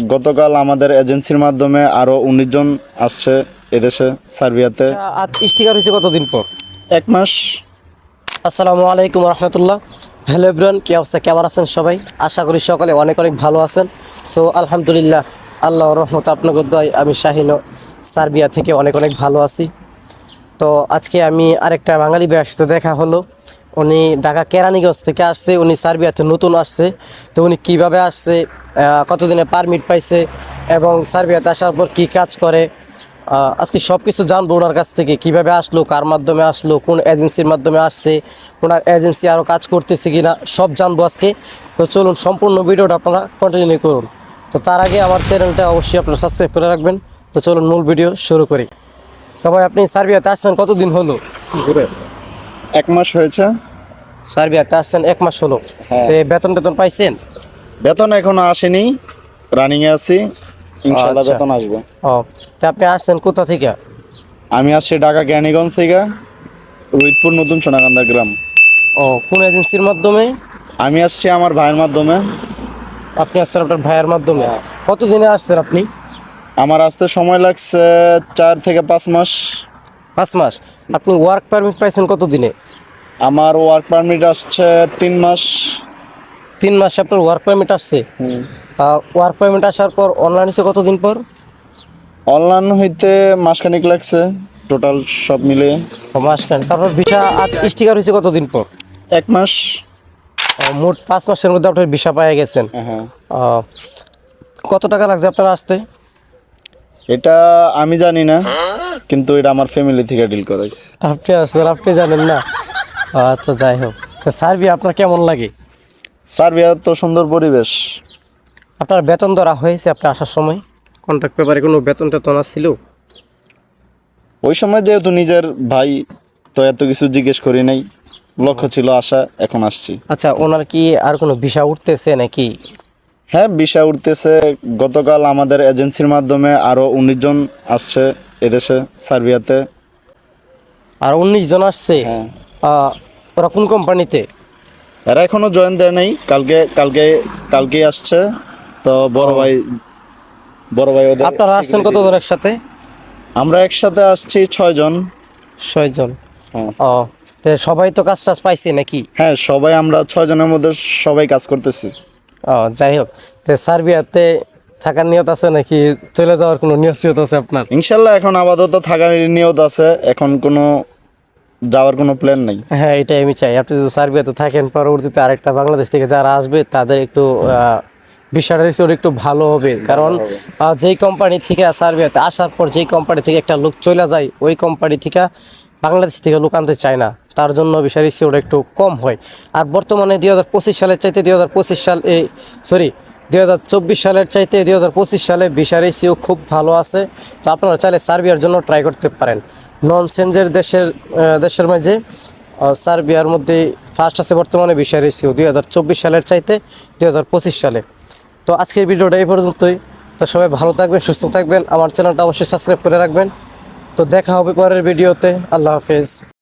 গতকাল আমাদের এজেন্সির মাধ্যমে আরও উনিশ জন আসছে এদেশে সার্বিয়াতে। আজ স্টিকার হয়েছে কতদিন পর? এক মাস। আসসালামু আলাইকুম রহমতুল্লাহ। হ্যালো এভরিওয়ান কী অবস্থা? কেমন আছেন সবাই? আশা করি সকলে অনেক অনেক ভালো আছেন। সো আলহামদুলিল্লাহ আল্লাহ রহমত আপনাকে দয় আমি শাহিনও সার্বিয়া থেকে অনেক অনেক ভালো আছি। তো আজকে আমি আরেকটা বাঙালি সাথে দেখা হলো। উনি ঢাকা কেরানীগঞ্জ থেকে আসছে, উনি সার্বিয়াতে নতুন আসছে। তো উনি কীভাবে আসছে কতদিনে পারমিট পাইছে এবং সার্বিয়াতে আসার পর কী কাজ করে আজকে সব কিছু জানব ওনার কাছ থেকে। কীভাবে আসলো, কার মাধ্যমে আসলো, কোন এজেন্সির মাধ্যমে আসছে, ওনার এজেন্সি আরও কাজ করতেছে কিনা, সব জানব আজকে। তো চলুন, সম্পূর্ণ ভিডিওটা আপনারা কন্টিনিউ করুন। তো তার আগে আমার চ্যানেলটা অবশ্যই আপনারা সাবস্ক্রাইব করে রাখবেন। তো চলুন, মূল ভিডিও শুরু করি। তবে আপনি সার্বিয়াতে আসছেন, কতদিন হলো? এক মাস হয়েছে। স্যার সার্বিয়াতে আসছেন এক মাস হলো। হ্যাঁ। তো বেতন টেতন পাইছেন? বেতন এখনও আসেনি। রানিংয়ে আছি। ইনশাল্লাহ আচ্ছা। বেতন আসবে। ও তা আপনি আসছেন কোথা থেকে? আমি আসছি ঢাকা জ্ঞানীগঞ্জ থেকে রোহিতপুর নতুন সোনাকান্দা গ্রাম। ও কোন এজেন্সির মাধ্যমে? আমি আসছি আমার ভাইয়ের মাধ্যমে। আপনি আসছেন আপনার ভাইয়ের মাধ্যমে? কতদিনে আসছেন আপনি? আমার আসতে সময় লাগছে চার থেকে পাঁচ মাস। পাঁচ মাস। আপনি ওয়ার্ক পারমিট পাইছেন কত দিনে আমার ওয়ার্ক পারমিট আসছে তিন মাস। তিন মাসে আপনার ওয়ার্ক পারমিট আসছে? ওয়ার্ক পারমিট আসার পর অনলাইন এসে কতদিন পর? অনলাইন হইতে মাসখানিক লাগছে টোটাল সব মিলে। ও, মাসখান তারপর ভিসা আর স্টিকার হয়েছে কতদিন পর? এক মাস। মোট পাঁচ মাসের মধ্যে আপনার ভিসা পাইয়া গেছেন। হ্যাঁ কত টাকা লাগছে আপনার আসতে? এটা আমি জানি না। কিন্তু এটা আমার ফ্যামিলি থেকে ডিল করাইছে। আপনি আসছেন আপনি জানেন না? আচ্ছা যাই হোক। তো সার্বিয়া আপনার কেমন লাগে? সার্বিয়া তো সুন্দর পরিবেশ। আপনার বেতন ধরা হয়েছে আপনি আসার সময়? কন্ট্রাক্ট পেপারে কোনো বেতন টেতন আসছিল? ওই সময় যেহেতু নিজের ভাই তো এত কিছু জিজ্ঞেস করি নাই। লক্ষ্য ছিল আসা এখন আসছি। আচ্ছা ওনার কি আর কোনো ভিসা উঠতেছে নাকি হ্যাঁ বিষা উঠতেছে গতকাল আমাদের এজেন্সির মাধ্যমে আরও উনিশ জন আসছে এদেশে সার্বিয়াতে। আর উনিশ জন আসছে? হ্যাঁ। ওরা কোন কোম্পানিতে? এরা এখনও জয়েন দেয় নাই কালকে কালকে কালকেই আসছে। তো বড় ভাই বড় ভাই ওদের আপনারা আসছেন কত জন একসাথে? আমরা একসাথে আসছি ছয় জন। ছয় জন? হ্যাঁ। ও সবাই তো কাজ টাজ পাইছে নাকি? হ্যাঁ সবাই আমরা ছয় জনের মধ্যে সবাই কাজ করতেছি। ও যাই হোক। তো সার্বিয়াতে থাকার নিয়ত আছে নাকি চলে যাওয়ার কোনো নিয়ত নিয়ত আছে আপনার? ইনশাল্লাহ এখন আপাতত থাকার নিয়ত আছে এখন কোনো যাওয়ার কোনো প্ল্যান নেই। হ্যাঁ এটাই আমি চাই। আপনি যদি সার্বিয়াতে থাকেন পরবর্তীতে আরেকটা বাংলাদেশ থেকে যারা আসবে তাদের একটু বিষয়টা রিসোর্ট একটু ভালো হবে। কারণ যেই কোম্পানি থেকে সার্বিয়াতে আসার পর যেই কোম্পানি থেকে একটা লোক চলে যায় ওই কোম্পানি থেকে বাংলাদেশ থেকে লোক আনতে চায় না। তার জন্য বিষয় রিসিওটা একটু কম হয়। আর বর্তমানে দুই হাজার পঁচিশ সালের চাইতে দুই হাজার পঁচিশ সাল এই সরি দুই হাজার চব্বিশ সালের চাইতে দুই হাজার পঁচিশ সালে ভিসা রেসিও খুব ভালো আছে। তো আপনারা চাইলে সার্বিয়ার জন্য ট্রাই করতে পারেন। নন সেঞ্জের দেশের দেশের মাঝে সার্বিয়ার মধ্যে ফার্স্ট আছে বর্তমানে ভিসা রেসিও দুই হাজার চব্বিশ সালের চাইতে দুই হাজার পঁচিশ সালে। তো আজকের ভিডিওটা এই পর্যন্তই। তো সবাই ভালো থাকবেন, সুস্থ থাকবেন। আমার চ্যানেলটা অবশ্যই সাবস্ক্রাইব করে রাখবেন। তো দেখা হবে পরের ভিডিওতে। আল্লাহ হাফেজ।